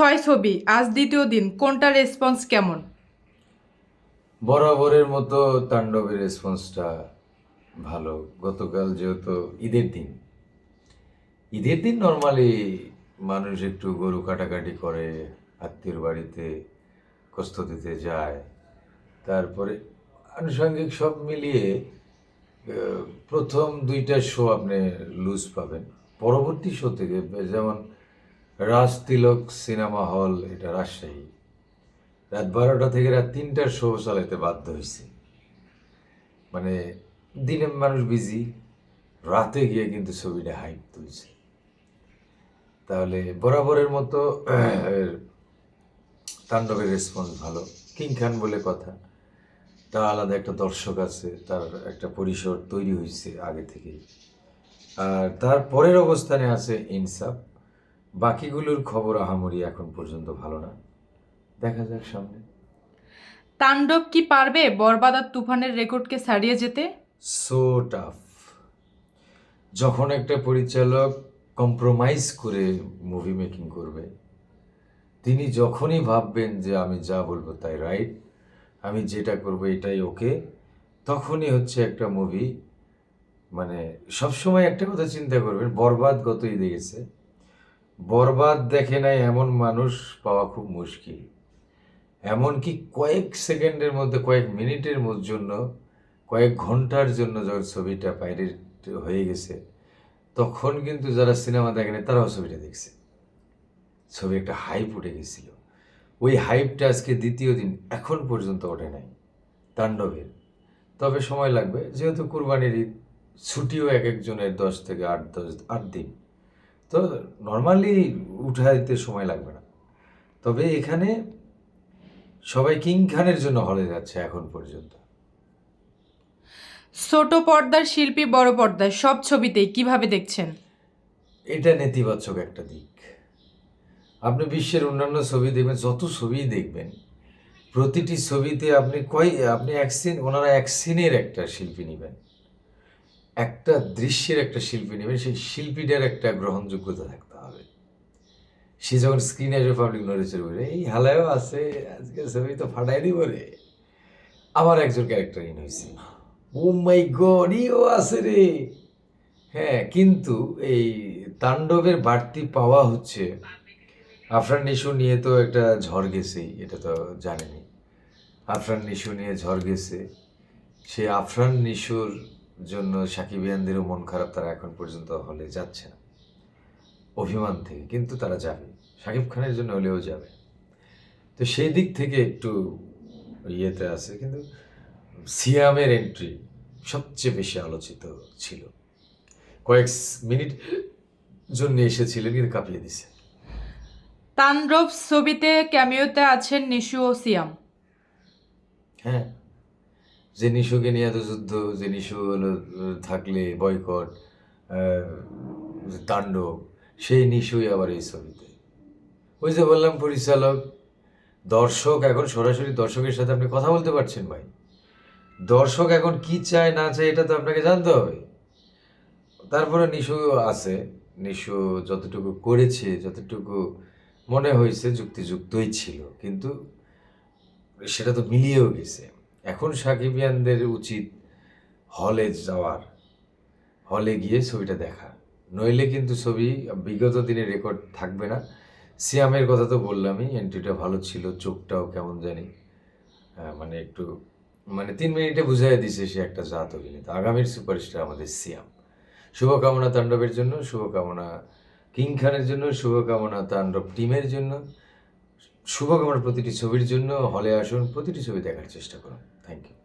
ছয় ছবি, আজ দ্বিতীয় দিন, কোনটা রেসপন্স কেমন? বরাবরের মতো তাণ্ডবের রেসপন্সটা ভালো। গতকাল যেহেতু ঈদের দিন ঈদের দিন নর্মালি মানুষ একটু গরু কাটাকাটি করে, আত্মীয়র বাড়িতে কষ্ট দিতে যায়। তারপরে আনুষঙ্গিক সব মিলিয়ে প্রথম দুইটা শো আপনি লুজ পাবেন। পরবর্তী শো থেকে, যেমন রাজ তিলক সিনেমা হল, এটা রাজশাহী। রাত বারোটা থেকে রাত তিনটার শো চালাতে বাধ্য হয়েছে মানে দিনে মানুষ বিজি রাতে গিয়ে কিন্তু ছবিটা হাইপ তুলছে। তাহলে বরাবরের মতো তাণ্ডবের রেসপন্স ভালো। কিং খান বলে কথা। তার আলাদা একটা দর্শক আছে, তার একটা পরিসর তৈরি হয়েছে আগে থেকেই। আর তার পরের অবস্থানে আছে ইনসাফ। বাকিগুলোর খবর আহামরি এখন পর্যন্ত ভালো না। দেখা যাক সামনে। তাণ্ডব কি পারবে বরবাদ আর তুফানের রেকর্ডকে ছাড়িয়ে যেতে? সো টাফ যখন একটা পরিচালক কম্প্রোমাইজ করে মুভি মেকিং করবে তিনি যখনই ভাববেন যে আমি যা বলব তাই রাইট আমি যেটা করব এটাই ওকে তখনই হচ্ছে একটা মুভি মানে সবসময় একটা কথা চিন্তা করবেন বরবাদ গত ঈদে গেছে বরবাদ দেখে নাই এমন মানুষ পাওয়া খুব মুশকিল। এমনকি কয়েক সেকেন্ডের মধ্যে, কয়েক মিনিটের জন্য, কয়েক ঘণ্টার জন্য যখন ছবিটা পাইরেট হয়ে গেছে, তখন কিন্তু যারা সিনেমা দেখেনি তারাও ছবিটা দেখছে। ছবি একটা হাইপ উঠে গেছিল। ওই হাইপটা আজকে দ্বিতীয় দিন, এখন পর্যন্ত ওঠে নাই। তাণ্ডবের। তবে সময় লাগবে, যেহেতু কুরবানির ঈদ, ছুটিও এক একজনের দশ থেকে আট দশ আট দিন। তো নর্মালি উঠা উঠাইতে সময় লাগবে না। তবে এখানে সবাই কিং খানের জন্য হলে যাচ্ছে এখন পর্যন্ত। ছোট পর্দার শিল্পী বড় পর্দায় সব ছবিতেই কীভাবে দেখছেন? এটা নেতিবাচক একটা দিক। আপনি বিশ্বের অন্যান্য ছবি দেখবেন যত ছবিই দেখবেন প্রতিটি ছবিতে আপনি কয় আপনি এক সিন ওনারা এক সিনের একটা শিল্পী নেবেন। একটা দৃশ্যের একটা শিল্পী নেবেন সেই শিল্পীটার একটা গ্রহণযোগ্যতা থাকতে হবে। সে যখন স্ক্রিনে আসবে পাবলিক বলে এই হালায়ও আছে আজকে ছবি তো ফাটাই দিব রে। আমার একজন ক্যারেক্টার ইন হয়েছে ও মাই গড আছে রে। হ্যাঁ কিন্তু এই তাণ্ডবের বাড়তি পাওয়া হচ্ছে, আফরান নিশু নিয়ে তো একটা ঝড় গেছেই, এটা তো জানেনি আফরান নিশু নিয়ে ঝড় গেছে সেই আফরান নিশুর জন্য সাকিবিয়ানদেরও মন খারাপ তারা এখন পর্যন্ত হলে যাচ্ছে না। অভিমান থেকে কিন্তু তারা যাবে। শাকিব খানের জন্য হলেও যাবে। তো সেই দিক থেকে একটু ইয়েতে আছে কিন্তু সিয়ামের এন্ট্রি সবচেয়ে বেশি আলোচিত ছিল। কয়েক মিনিট জন্য এসেছিলেন কিন্তু কাঁপিয়ে দিছে। তাণ্ডব ছবিতে ক্যামিওতে আছেন নিশু ও সিয়াম। হ্যাঁ। যে নিশুকে নিয়ে এত যুদ্ধ, যে নিশু হলো, থাকলে বয়কট তাণ্ডব, সেই নিশুই আবার এই ছবিতে। ওই যে বললাম, পরিচালক, দর্শক এখন সরাসরি দর্শকের সাথে আপনি কথা বলতে পারছেন ভাই। দর্শক এখন কি চায়, না চায়, এটা তো আপনাকে জানতে হবে। তারপরে নিশু আছে। নিশু যতটুকু করেছে, যতটুকু মনে হয়েছে, যুক্তিযুক্তই ছিল। কিন্তু সেটা তো মিলিয়েও গেছে। এখন সাকিবিয়ানদের উচিত হলে যাওয়ার, হলে গিয়ে ছবিটা দেখা। নইলে কিন্তু ছবি বিগত দিনের রেকর্ড থাকবে না। সিয়ামের কথা তো বললামই, এন্ট্রিটা ভালো ছিল, চোখটাও কেমন জানি মানে একটু মানে তিন মিনিটে বুঝাই দিছে সে একটা জাত অভিনেতা। আগামীর সুপারস্টার আমাদের সিয়াম। শুভকামনা তাণ্ডবের জন্য, শুভকামনা কিং খানের জন্য, শুভকামনা তাণ্ডব টিমের জন্য। শুভকামনা প্রতিটি ছবির জন্য হলে আসুন প্রতিটি ছবি দেখার চেষ্টা করুন। Thank you